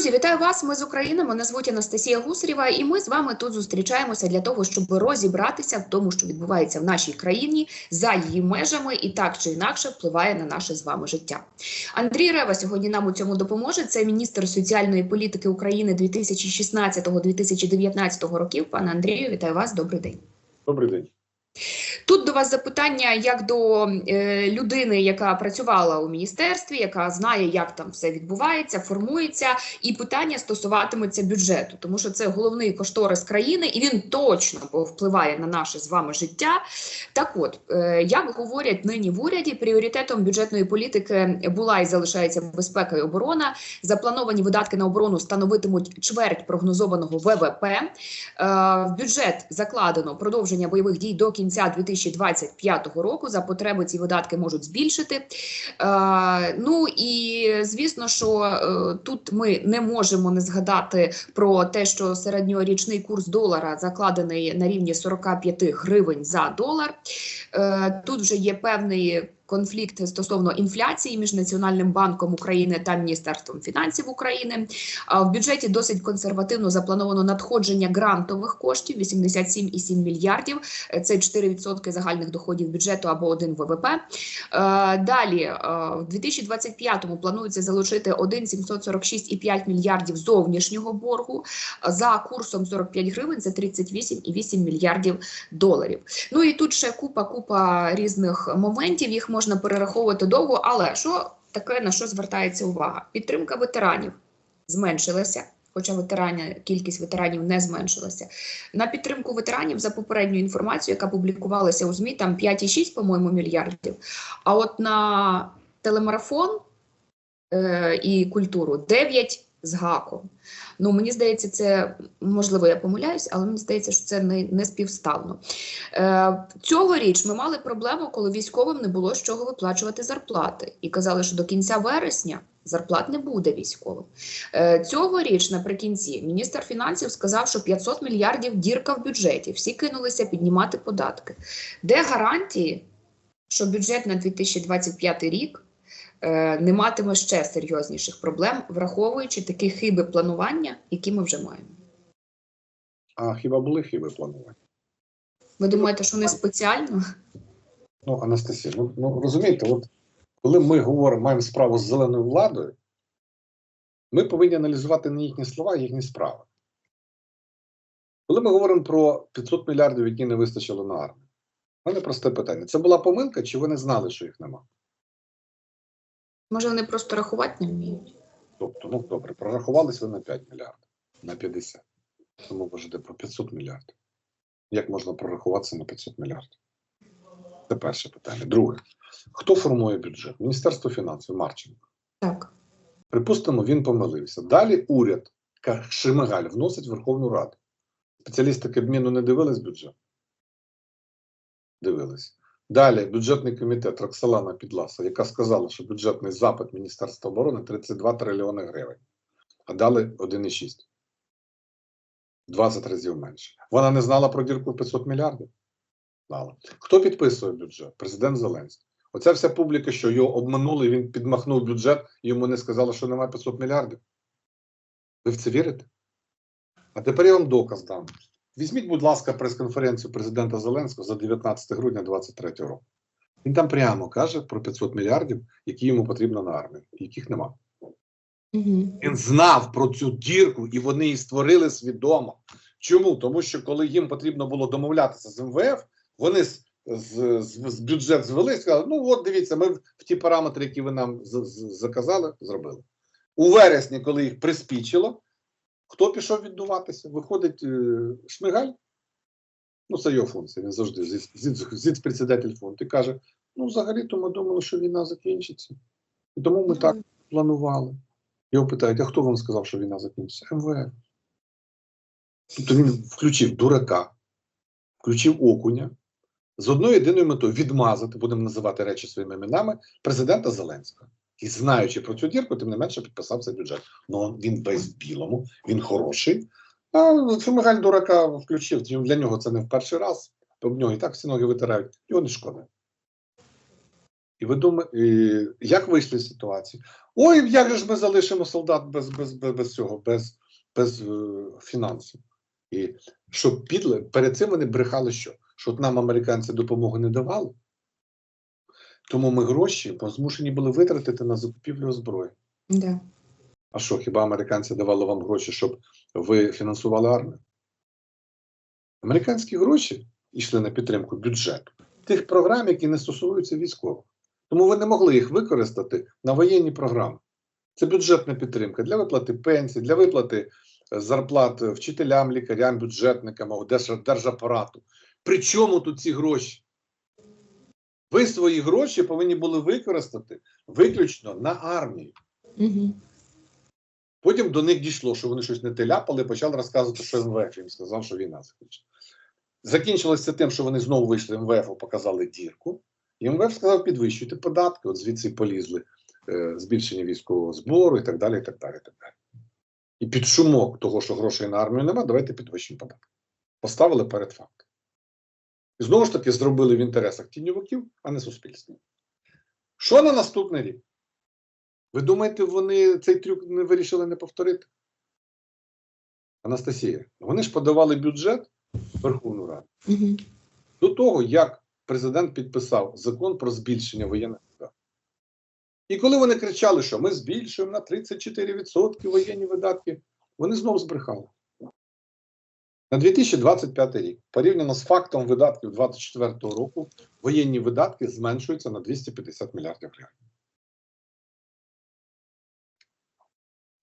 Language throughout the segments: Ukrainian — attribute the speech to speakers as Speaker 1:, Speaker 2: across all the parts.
Speaker 1: Друзі, вітаю вас. Ми з України. Мене звуть Анастасія Гусарєва, і ми з вами тут зустрічаємося для того, щоб розібратися в тому, що відбувається в нашій країні за її межами, і так чи інакше впливає на наше з вами життя. Андрій Рева сьогодні нам у цьому допоможе. Це міністр соціальної політики України 2016-2019 років. Пане Андрію, вітаю вас. Добрий день.
Speaker 2: Добрий день.
Speaker 1: Тут до вас запитання як до е, людини, яка працювала у міністерстві, яка знає, як там все відбувається, формується, і питання стосуватиметься бюджету, тому що це головний кошторис країни, і він точно впливає на наше з вами життя. Так, от е, як говорять нині в уряді, пріоритетом бюджетної політики була і залишається безпека і оборона. Заплановані видатки на оборону становитимуть чверть прогнозованого ВВП. Е, в бюджет закладено продовження бойових дій до кінця 2025 року. За потреби ці видатки можуть збільшити. Е, ну і звісно, що е, тут ми не можемо не згадати про те, що середньорічний курс долара закладений на рівні 45 гривень за долар. Е, тут вже є певний. Конфлікт стосовно інфляції між Національним банком України та Міністерством фінансів України. В бюджеті досить консервативно заплановано надходження грантових коштів 87,7 мільярдів. Це 4% загальних доходів бюджету або 1 ВВП. Е, Далі е, в 2025-му планується залучити 1,746,5 мільярдів зовнішнього боргу за курсом 45 гривень. Це 38,8 мільярдів доларів. Ну і тут ще купа купа різних моментів. Їх можна перераховувати довго, але що таке на що звертається увага? Підтримка ветеранів зменшилася. Хоча ветерані, кількість ветеранів не зменшилася. На підтримку ветеранів за попередньою інформацією, яка публікувалася у ЗМІ, там 5,6, по-моєму, мільярдів. А от на телемарафон е, і культуру 9 з гаком. Ну, мені здається, це можливо, я помиляюсь, але мені здається, що це не, не співставно. Е, цьогоріч ми мали проблему, коли військовим не було з чого виплачувати зарплати, і казали, що до кінця вересня зарплат не буде військовим. Е, цьогоріч, наприкінці, міністр фінансів сказав, що 500 мільярдів дірка в бюджеті. Всі кинулися піднімати податки. Де гарантії, що бюджет на 2025 рік? Е, Не матиме ще серйозніших проблем, враховуючи такі хиби планування, які ми вже маємо.
Speaker 2: А хіба були хіби планування?
Speaker 1: Ви думаєте, що не спеціально?
Speaker 2: Ну, Анастасія, ну, ну розумієте, от коли ми говоримо, маємо справу з зеленою владою, ми повинні аналізувати не їхні слова, а їхні справи. Коли ми говоримо про 500 мільярдів, які не вистачило на армію, у мене просте питання: це була помилка, чи ви не знали, що їх нема?
Speaker 1: Може, вони просто рахувати не вміють?
Speaker 2: Тобто, ну добре, прорахувались ви на 5 мільярдів, на 50. Тому ви ж йде про 500 мільярдів. Як можна прорахуватися на 500 мільярдів? Це перше питання. Друге, хто формує бюджет? Міністерство фінансів Марченко.
Speaker 1: Так.
Speaker 2: Припустимо, він помилився. Далі уряд Шимигаль вносить в Верховну Раду. Спеціалісти Кабміну не дивились бюджет? Дивились. Далі бюджетний комітет Роксолана Підласа, яка сказала, що бюджетний запит Міністерства оборони 32 трильйони гривень, а дали 1,6. 20 разів менше. Вона не знала про дірку в 500 мільярдів? Знала. Хто підписує бюджет? Президент Зеленський. Оця вся публіка, що його обманули, він підмахнув бюджет, йому не сказали, що немає 500 мільярдів. Ви в це вірите? А тепер я вам доказ дам. Візьміть, будь ласка, прес-конференцію президента Зеленського за 19 грудня 2023 року. Він там прямо каже про 500 мільярдів, які йому потрібно на армію, яких нема.
Speaker 1: Угу.
Speaker 2: Він знав про цю дірку, і вони її створили свідомо. Чому? Тому що коли їм потрібно було домовлятися з МВФ, вони з, з, з, з бюджет звели і сказали: ну от дивіться, ми в ті параметри, які ви нам з, з, заказали, зробили. У вересні, коли їх приспічило, хто пішов віддуватися? Виходить е, Шмигаль. Ну, це його функція. Він завжди зіц-председатель фонду і каже: ну, взагалі-то ми думали, що війна закінчиться. І тому ми так планували. Його питають, а хто вам сказав, що війна закінчиться? МВФ. Тобто він включив дурака, включив окуня з одною єдиною метою відмазати, будемо називати речі своїми іменами, президента Зеленського. І знаючи про цю дірку, тим не менше підписав цей бюджет. Ну він весь в білому, він хороший. А Фемигаль дурака включив. Для нього це не в перший раз. Об нього і так всі ноги витирають. Його не шкода. І ви думаєте, як вийшли з ситуації? Ой, як же ж ми залишимо солдат без, без, без, без цього, без, без е, фінансів? І щоб підле, перед цим вони брехали що? Що нам американці допомоги не давали. Тому ми гроші змушені були витратити на закупівлю озброєнь.
Speaker 1: Да.
Speaker 2: А що, хіба американці давали вам гроші, щоб ви фінансували армію? Американські гроші йшли на підтримку бюджету тих програм, які не стосуються військових. Тому ви не могли їх використати на воєнні програми. Це бюджетна підтримка для виплати пенсій, для виплати е, зарплат вчителям, лікарям, бюджетникам, держапарату. При чому тут ці гроші? Ви свої гроші повинні були використати виключно на армію.
Speaker 1: Угу.
Speaker 2: Потім до них дійшло, що вони щось не те ляпали, почали розказувати, що МВФ їм сказав, що війна закінчена. Закінчилося тим, що вони знову вийшли МВФ, показали дірку. І МВФ сказав, підвищуйте податки, от звідси полізли е, збільшення військового збору і так далі. І так далі, і так далі. І під шумок того, що грошей на армію немає, давайте підвищимо податки. Поставили перед фактом. І знову ж таки зробили в інтересах тіньовиків, а не суспільства. Що на наступний рік? Ви думаєте, вони цей трюк не вирішили не повторити? Анастасія, вони ж подавали бюджет в Верховну Раду
Speaker 1: Угу.
Speaker 2: до того, як президент підписав закон про збільшення воєнних видатків. І коли вони кричали, що ми збільшуємо на 34% воєнні видатки, вони знову збрехали. На 2025 рік, порівняно з фактом видатків 2024 року, воєнні видатки зменшуються на 250 мільярдів гривень.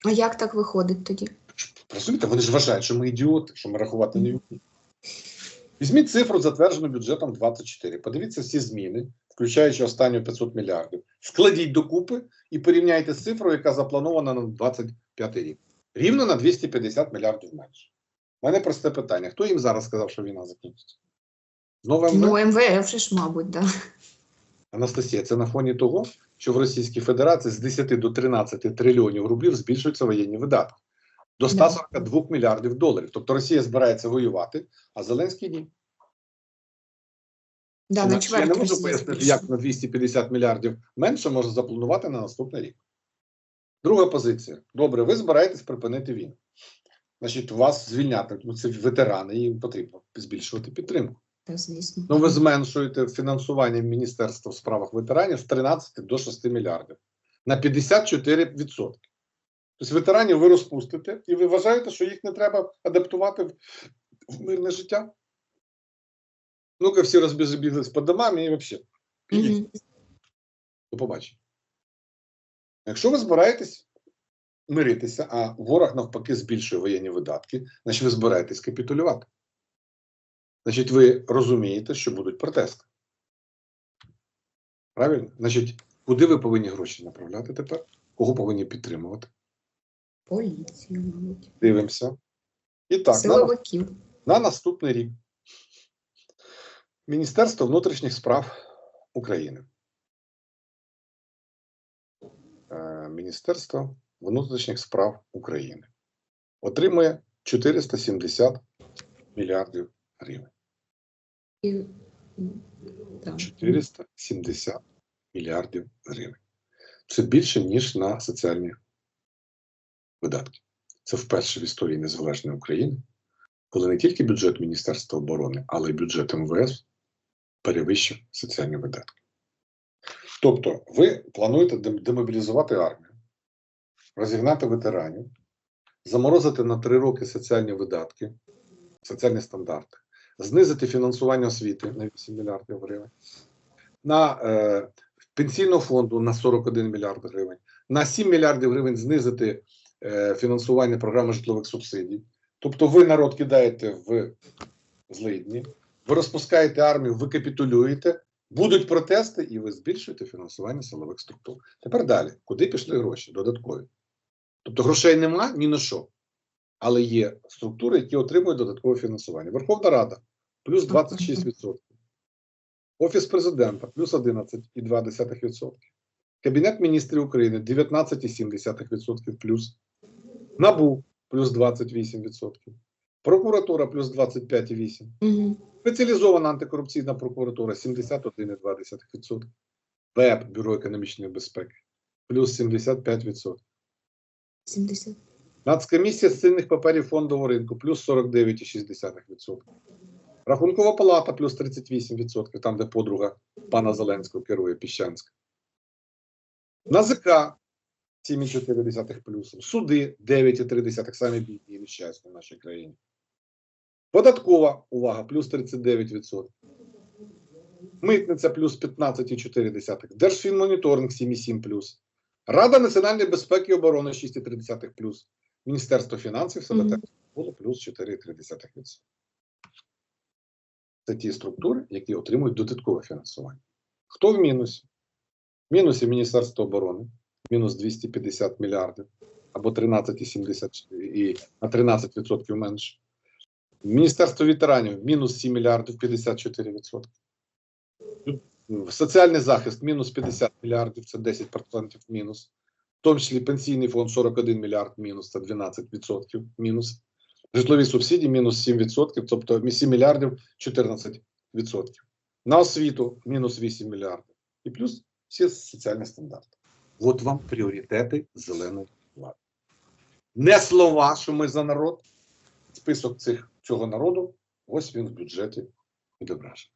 Speaker 1: А як так виходить тоді?
Speaker 2: Розумієте, вони ж вважають, що ми ідіоти, що ми рахувати не вміємо. Візьміть цифру, затверджену бюджетом 24. Подивіться всі зміни, включаючи останню 500 мільярдів. Складіть докупи і порівняйте з цифрою, яка запланована на 25 рік. Рівно на 250 мільярдів менше. У мене просте питання: хто їм зараз сказав, що війна закінчиться? Знову МВФ?
Speaker 1: Ну, МВФ ж, мабуть, да.
Speaker 2: Анастасія, це на фоні того, що в Російській Федерації з 10 до 13 трильйонів рублів збільшуються воєнні видатки до 142 мільярдів доларів. Тобто Росія збирається воювати, а Зеленський ні.
Speaker 1: Да, на
Speaker 2: Я не можу пояснити, як на 250 мільярдів менше можна запланувати на наступний рік. Друга позиція. Добре, ви збираєтесь припинити війну. Значить, вас звільняти, ну це ветерани, їм потрібно збільшувати підтримку.
Speaker 1: Та, звісно.
Speaker 2: Ну, ви зменшуєте фінансування Міністерства в справах ветеранів з 13 до 6 мільярдів на 54%. Тобто ветеранів ви розпустите, і ви вважаєте, що їх не треба адаптувати в, в мирне життя? Ну-ка, всі розбіглись по домам і взагалі. підіть.
Speaker 1: Мгм.
Speaker 2: До побачення. Якщо ви збираєтесь миритися, а ворог навпаки збільшує воєнні видатки, значить ви збираєтесь капітулювати. Значить, ви розумієте, що будуть протести. Правильно? Значить, куди ви повинні гроші направляти тепер? Кого повинні підтримувати?
Speaker 1: Поліцію, мабуть.
Speaker 2: Дивимося. І так, на, на наступний рік. Міністерство внутрішніх справ України. Е, Міністерство внутрішніх справ України отримує 470 мільярдів гривень.
Speaker 1: І, ну, так.
Speaker 2: 470 мільярдів гривень. Це більше, ніж на соціальні видатки. Це вперше в історії незалежної України, коли не тільки бюджет Міністерства оборони, але й бюджет МВС перевищив соціальні видатки. Тобто, ви плануєте демобілізувати армію, розігнати ветеранів, заморозити на три роки соціальні видатки, соціальні стандарти, знизити фінансування освіти на 8 мільярдів гривень, на е, пенсійного фонду на 41 мільярд гривень, на 7 мільярдів гривень знизити е, фінансування програми житлових субсидій. Тобто ви народ кидаєте в злидні, ви розпускаєте армію, ви капітулюєте, будуть протести, і ви збільшуєте фінансування силових структур. Тепер далі, куди пішли гроші додаткові? Тобто грошей нема ні на що, але є структури, які отримують додаткове фінансування. Верховна Рада плюс 26%. Офіс президента плюс 11,2%. Кабінет міністрів України 19,7% плюс. НАБУ плюс 28%. Прокуратура плюс 25,8%.
Speaker 1: Мгм.
Speaker 2: Спеціалізована антикорупційна прокуратура 71,2%. БЕП, Бюро економічної безпеки, плюс 75%.
Speaker 1: 70.
Speaker 2: Нацкомісія з цінних паперів фондового ринку плюс 49,6%. Рахункова палата плюс 38%, там, де подруга пана Зеленського керує Піщанська. НАЗК 7,4 плюсом. Суди 9,3, самі бідні і нещасні в нашій країні. Податкова, увага, плюс 39%. Митниця плюс 15,4. Держфінмоніторинг 7,7 плюс. Рада національної безпеки і оборони 6,3 плюс. Міністерство фінансів себе
Speaker 1: Мгм.
Speaker 2: так було плюс 4,3%. Це ті структури, які отримують додаткове фінансування. Хто в мінусі? В мінусі Міністерство оборони, мінус 250 мільярдів або 13,70 і на 13% менше. Міністерство ветеранів мінус 7 мільярдів 54%. Соціальний захист мінус 50 мільярдів, це 10% мінус. В тому числі пенсійний фонд 41 мільярд мінус, це 12% мінус. Житлові субсидії мінус 7%, тобто 7 мільярдів 14%. На освіту мінус 8 мільярдів. І плюс всі соціальні стандарти. От вам пріоритети зеленої влади. Не слова, що ми за народ. Список цих, цього народу, ось він в бюджеті відображений.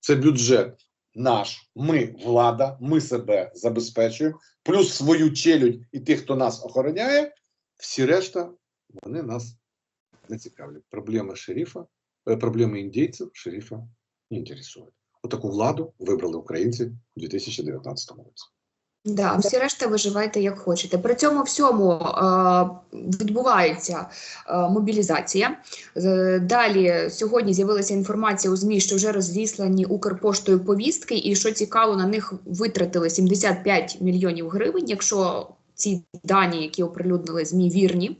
Speaker 2: Це бюджет наш, ми, влада, ми себе забезпечуємо, плюс свою челюдь і тих, хто нас охороняє, всі решта, вони нас не цікавлять. Проблеми шерифа, е, проблеми індійців шерифа не інтересують. Отаку владу вибрали українці у 2019 році.
Speaker 1: Да, всі решта виживайте як хочете. При цьому всьому е, відбувається е, мобілізація. Е, Далі сьогодні з'явилася інформація у ЗМІ, що вже розіслані Укрпоштою повістки, і що цікаво, на них витратили 75 мільйонів гривень. Якщо ці дані, які оприлюднили ЗМІ, вірні.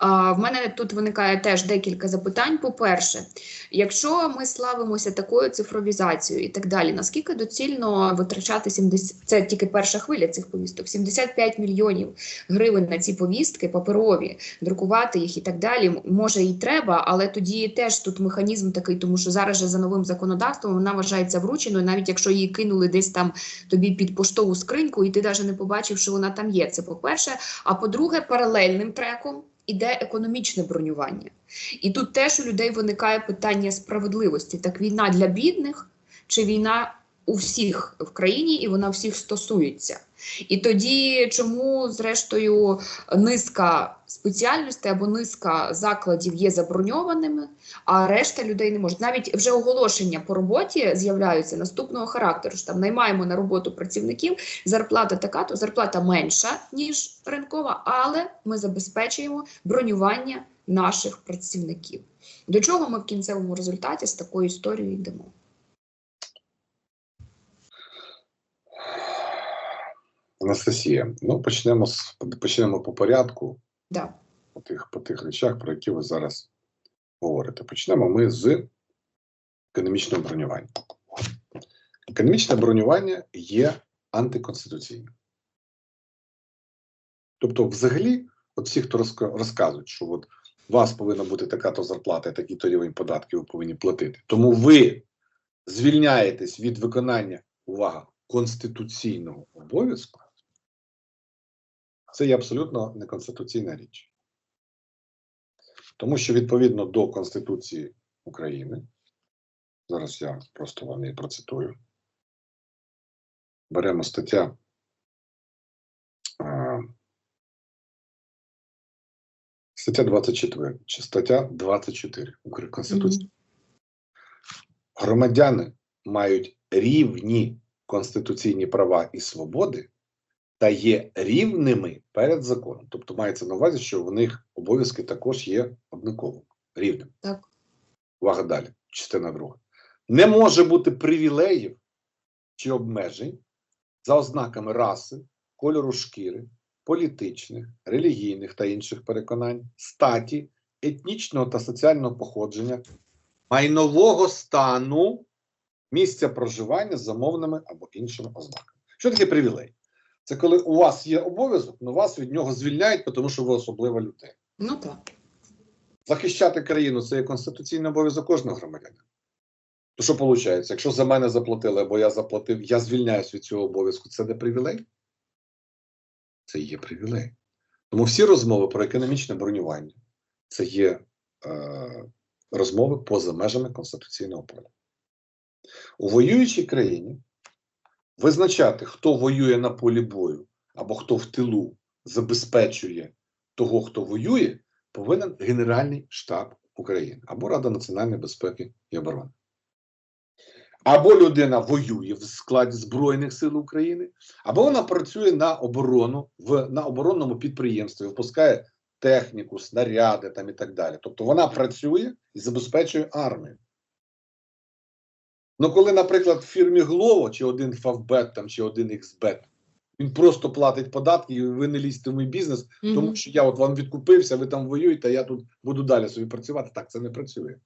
Speaker 1: В мене тут виникає теж декілька запитань. По-перше, якщо ми славимося такою цифровізацією і так далі, наскільки доцільно витрачати 70, це тільки перша хвиля цих повісток, 75 мільйонів гривень на ці повістки паперові, друкувати їх і так далі. Може і треба, але тоді теж тут механізм такий, тому що зараз же за новим законодавством вона вважається врученою, навіть якщо її кинули десь там тобі під поштову скриньку, і ти навіть не побачив, що вона там є. Це по-перше. А по-друге, паралельним треком іде економічне бронювання. І тут теж у людей виникає питання справедливості: так війна для бідних чи війна у всіх в країні, і вона всіх стосується. І тоді, чому, зрештою, низка спеціальностей або низка закладів є заброньованими, а решта людей не можуть. Навіть вже оголошення по роботі з'являються наступного характеру. що Там наймаємо на роботу працівників, зарплата така, то зарплата менша, ніж ринкова, але ми забезпечуємо бронювання наших працівників. До чого ми в кінцевому результаті з такою історією йдемо?
Speaker 2: Анастасія, ну почнемо з почнемо по порядку,
Speaker 1: Да.
Speaker 2: по тих, по тих речах, про які ви зараз говорите. Почнемо ми з економічного бронювання. Економічне бронювання є антиконституційним. Тобто, взагалі, от всі, хто розказують, що от у вас повинна бути така-то зарплата, такий-то рівень податків ви повинні платити. Тому ви звільняєтесь від виконання, увага, конституційного обов'язку. Це є абсолютно неконституційна річ. Тому що відповідно до Конституції України, зараз я просто вам її процитую. Беремо стаття. Стаття 24. Чи стаття 24 Укр- Конституції. Громадяни мають рівні конституційні права і свободи та є рівними перед законом. Тобто мається на увазі, що в них обов'язки також є однаково рівним.
Speaker 1: Так.
Speaker 2: Увага далі, частина друга. Не може бути привілеїв чи обмежень за ознаками раси, кольору шкіри, політичних, релігійних та інших переконань, статі, етнічного та соціального походження, майнового стану, місця проживання з замовними або іншими ознаками. Що таке привілей? Це коли у вас є обов'язок, але вас від нього звільняють, тому що ви особлива людина.
Speaker 1: Ну так.
Speaker 2: Захищати країну це є конституційний обов'язок кожного громадянина. То що виходить? Якщо за мене заплатили, або я заплатив, я звільняюсь від цього обов'язку. Це не привілей? Це є привілей. Тому всі розмови про економічне бронювання це є е, розмови поза межами конституційного поля. У воюючій країні визначати, хто воює на полі бою або хто в тилу забезпечує того, хто воює, повинен Генеральний штаб України або Рада національної безпеки і оборони. Або людина воює в складі Збройних сил України, або вона працює на оборону в на оборонному підприємстві, випускає техніку, снаряди там і так далі. Тобто вона працює і забезпечує армію. Ну, коли, наприклад, в фірмі Глово чи один Фавбет там, чи один XBet, він просто платить податки, і ви не лізьте в мій бізнес, тому що я от вам відкупився, ви там воюєте, а я тут буду далі собі працювати. Так, це не працює.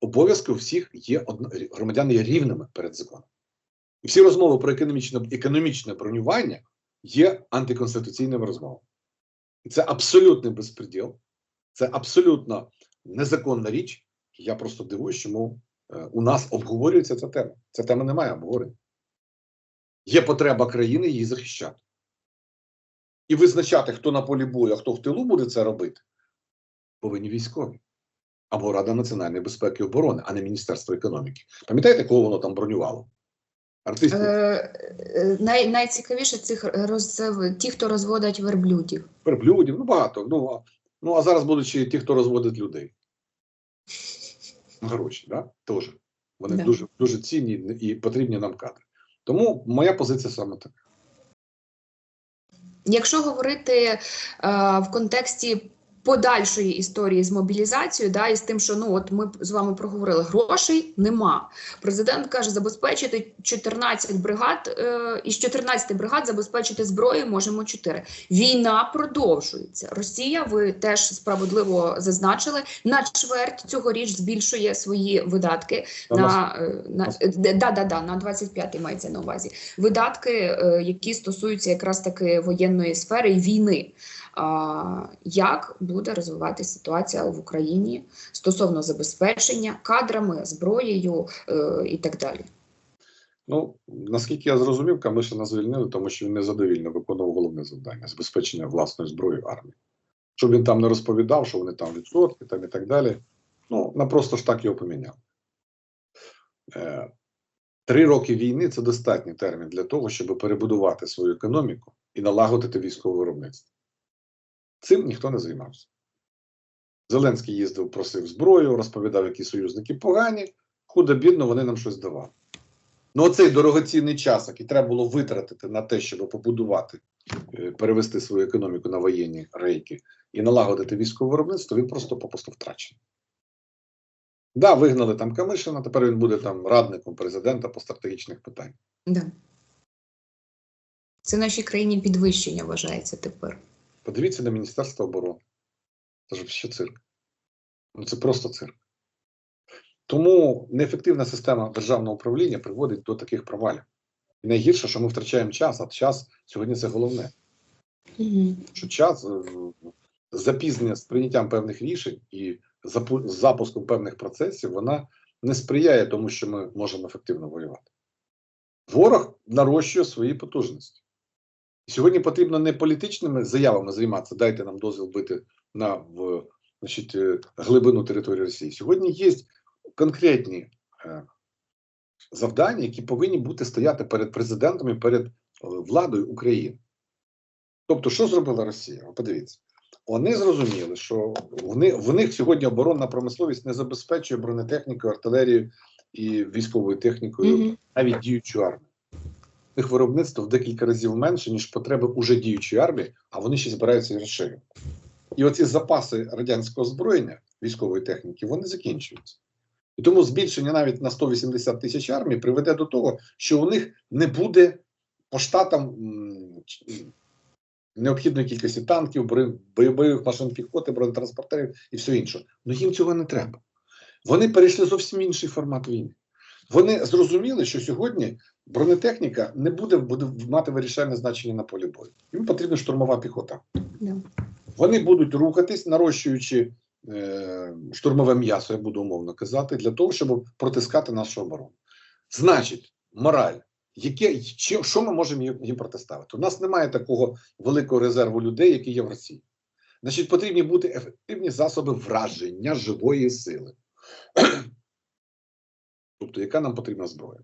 Speaker 2: Обов'язки у всіх є одно, громадяни є рівними перед законом. І всі розмови про економічне, економічне бронювання є антиконституційними розмовами. І це абсолютний безпреділ, це абсолютно незаконна річ. Я просто дивуюсь, чому у нас обговорюється ця тема. Ця тема не має обговорення. Є потреба країни її захищати. І визначати, хто на полі бою, а хто в тилу буде це робити, повинні військові. Або Рада національної безпеки і оборони, а не Міністерство економіки. Пам'ятаєте, кого воно там бронювало? Артистів.
Speaker 1: Е, е, най, найцікавіше цих роз, ті, хто розводять верблюдів.
Speaker 2: верблюдів, ну багато. Ну а, ну, а зараз будуть ще ті, хто розводить людей. Гроші, да? Теж. Вони
Speaker 1: Да.
Speaker 2: дуже, дуже цінні і потрібні нам кадри. Тому моя позиція саме така.
Speaker 1: Якщо говорити е, в контексті подальшої історії з мобілізацією, да, і з тим, що ну от ми з вами проговорили, грошей нема. Президент каже, забезпечити 14 бригад, е, із 14 бригад забезпечити зброю можемо 4. Війна продовжується. Росія, ви теж справедливо зазначили, на чверть цьогоріч збільшує свої видатки
Speaker 2: нас-
Speaker 1: на, е, на е, да, да, да, на 25-й мається на увазі. Видатки, е, які стосуються якраз таки воєнної сфери і війни. Як буде розвиватися ситуація в Україні стосовно забезпечення кадрами, зброєю е, і так далі?
Speaker 2: Ну, наскільки я зрозумів, Камишина звільнили, тому що він незадовільно виконував головне завдання забезпечення власної зброї армії. Щоб він там не розповідав, що вони там відсотки там і так далі. Ну, на просто ж так його поміняли. Е, Три роки війни це достатній термін для того, щоб перебудувати свою економіку і налагодити військове виробництво. Цим ніхто не займався. Зеленський їздив, просив зброю, розповідав, які союзники погані, худо-бідно вони нам щось давали. Ну, оцей дорогоцінний час, який треба було витратити на те, щоб побудувати, е, перевести свою економіку на воєнні рейки і налагодити військове виробництво, він просто попросту втрачений. Да, вигнали там Камишина, тепер він буде там радником президента по стратегічних питаннях.
Speaker 1: Да. Це нашій країні підвищення вважається тепер.
Speaker 2: Подивіться на Міністерство оборони. Це ж що цирк. Ну, це просто цирк. Тому неефективна система державного управління приводить до таких провалів. І найгірше, що ми втрачаємо час, а час сьогодні це головне. Що час е, запізнення з прийняттям певних рішень і запуском певних процесів, вона не сприяє тому, що ми можемо ефективно воювати. Ворог нарощує свої потужності. Сьогодні потрібно не політичними заявами займатися, дайте нам дозвіл бити на в, значить, е, глибину території Росії. Сьогодні є конкретні е, завдання, які повинні бути стояти перед президентом і перед е, владою України. Тобто, що зробила Росія? Подивіться, вони зрозуміли, що в них, в них сьогодні оборонна промисловість не забезпечує бронетехнікою, артилерією і військовою технікою навіть діючу армію. Них виробництво в декілька разів менше, ніж потреби уже діючої армії, а вони ще збираються розширювати. І оці запаси радянського озброєння, військової техніки, вони закінчуються. І тому збільшення навіть на 180 тисяч армій приведе до того, що у них не буде по штатам необхідної кількості танків, бойових машин піхоти, бронетранспортерів і все інше. Ну їм цього не треба. Вони перейшли зовсім інший формат війни. Вони зрозуміли, що сьогодні бронетехніка не буде, буде мати вирішальне значення на полі бою. Їм потрібна штурмова піхота.
Speaker 1: Да.
Speaker 2: Вони будуть рухатись, нарощуючи е, штурмове м'ясо, я буду умовно казати, для того, щоб протискати нашу оборону. Значить, мораль. Яке, чи, що ми можемо їм, їм протиставити? У нас немає такого великого резерву людей, які є в Росії. Значить, потрібні бути ефективні засоби враження живої сили. Тобто, яка нам потрібна зброя?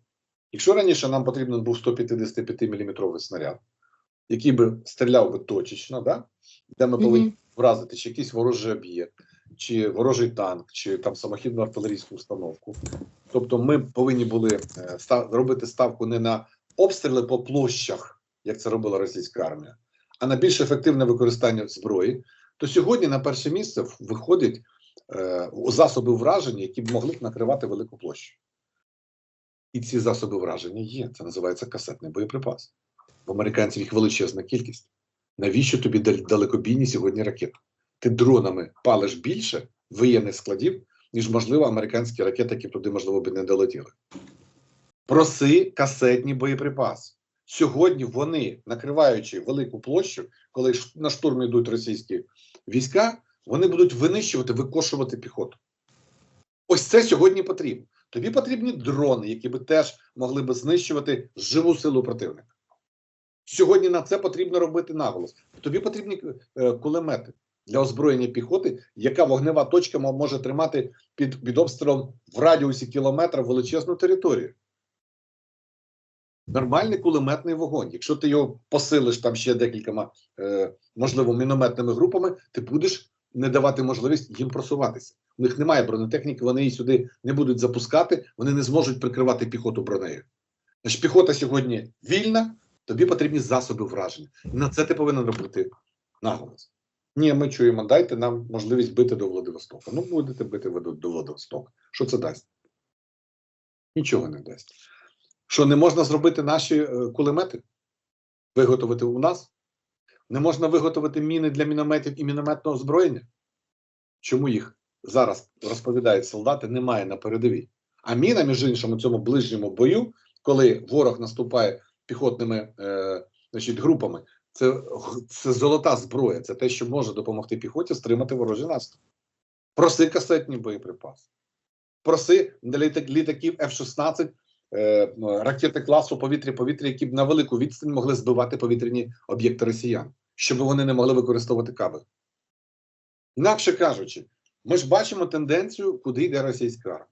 Speaker 2: Якщо раніше нам потрібен був 155 мм снаряд, який би стріляв би точечно, да? де ми повинні
Speaker 1: Мгм.
Speaker 2: вразити чи якийсь ворожий об'єкт, чи ворожий танк, чи там самохідну артилерійську установку. Тобто, ми повинні були е, став, робити ставку не на обстріли по площах, як це робила російська армія, а на більш ефективне використання зброї. То сьогодні на перше місце виходять е, засоби враження, які б могли б накривати велику площу. І ці засоби враження є. Це називається касетний боєприпас. В американців їх величезна кількість. Навіщо тобі далекобійні сьогодні ракети? Ти дронами палиш більше воєнних складів, ніж, можливо, американські ракети, які туди, можливо, би не долетіли. Проси касетні боєприпаси. Сьогодні вони, накриваючи велику площу, коли на штурм йдуть російські війська, вони будуть винищувати, викошувати піхоту. Ось це сьогодні потрібно. Тобі потрібні дрони, які би теж могли би знищувати живу силу противника. Сьогодні на це потрібно робити наголос. Тобі потрібні е, кулемети для озброєння піхоти, яка вогнева точка може тримати під, під обстрілом в радіусі кілометра величезну територію. Нормальний кулеметний вогонь. Якщо ти його посилиш там ще декількома, е, можливо, мінометними групами, ти будеш не давати можливість їм просуватися. У них немає бронетехніки, вони її сюди не будуть запускати, вони не зможуть прикривати піхоту бронею. Значить, піхота сьогодні вільна, тобі потрібні засоби враження. І на це ти повинен робити наголос. Ні, ми чуємо, дайте нам можливість бити до Владивостока. Ну, будете бити до Владивостока. Що це дасть? Нічого не дасть. Що не можна зробити наші е, кулемети? Виготовити у нас? Не можна виготовити міни для мінометів і мінометного озброєння? Чому їх зараз розповідають солдати, немає на передовій? А міна, між іншим, у цьому ближньому бою, коли ворог наступає піхотними е, значить, групами, це, це золота зброя, це те, що може допомогти піхоті стримати ворожий наступ. Проси касетні боєприпаси. Проси літаків F-16 е, ракети класу повітря-повітря, які б на велику відстань могли збивати повітряні об'єкти росіян, щоб вони не могли використовувати кабель. Інакше кажучи, ми ж бачимо тенденцію, куди йде російська армія.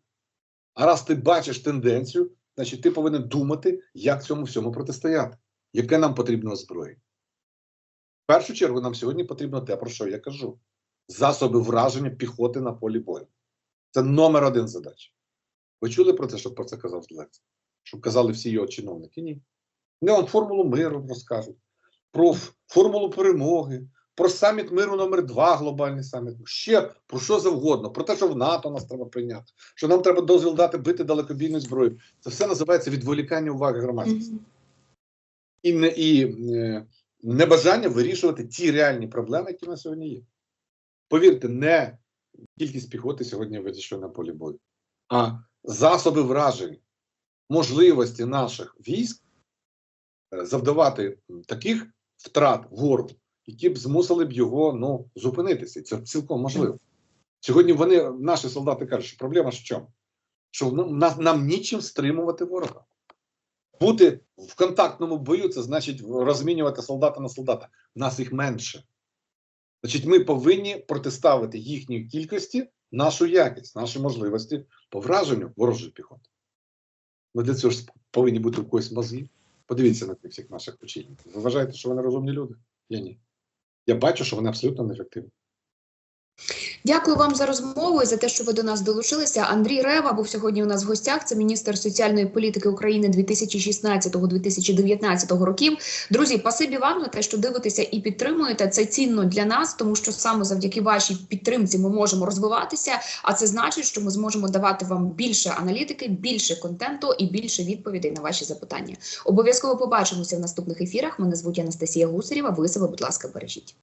Speaker 2: А раз ти бачиш тенденцію, значить ти повинен думати, як цьому всьому протистояти, яке нам потрібно озброєння. В першу чергу нам сьогодні потрібно те, про що я кажу: засоби враження піхоти на полі бою. Це номер один задача. Ви чули про це, щоб про це казав Зеленський? Щоб казали всі його чиновники? Ні. Не он формулу миру розкажуть, про формулу перемоги, про саміт миру номер 2 глобальний саміт. Ще про що завгодно, про те, що в НАТО нас треба прийняти, що нам треба дозвіл дати бити далекобійною зброєю. Це все називається відволікання уваги громадськості і, не, і е, небажання вирішувати ті реальні проблеми, які на сьогодні є. Повірте, не кількість піхоти сьогодні вирішує на полі бою, а засоби вражень, можливості наших військ е, завдавати таких втрат ворогу, які б змусили б його ну, зупинитися. Це цілком можливо. Сьогодні вони, наші солдати кажуть, що проблема в чому? Що нам, нам, нам нічим стримувати ворога. Бути в контактному бою це значить розмінювати солдата на солдата. Нас їх менше. Значить, ми повинні протиставити їхній кількості нашу якість, наші можливості по враженню ворожої піхоти. Ми для цього ж повинні бути в когось мозги. Подивіться на тих всіх наших очільників. Ви вважаєте, що вони розумні люди? Я ні. Я бачу, що вони абсолютно неефективні.
Speaker 1: Дякую вам за розмову і за те, що ви до нас долучилися. Андрій Рева був сьогодні у нас в гостях. Це міністр соціальної політики України 2016-2019 років. Друзі, пасибі вам на те, що дивитеся і підтримуєте. Це цінно для нас, тому що саме завдяки вашій підтримці ми можемо розвиватися. А це значить, що ми зможемо давати вам більше аналітики, більше контенту і більше відповідей на ваші запитання. Обов'язково побачимося в наступних ефірах. Мене звуть Анастасія Гусарєва. Ви себе, будь ласка, бережіть.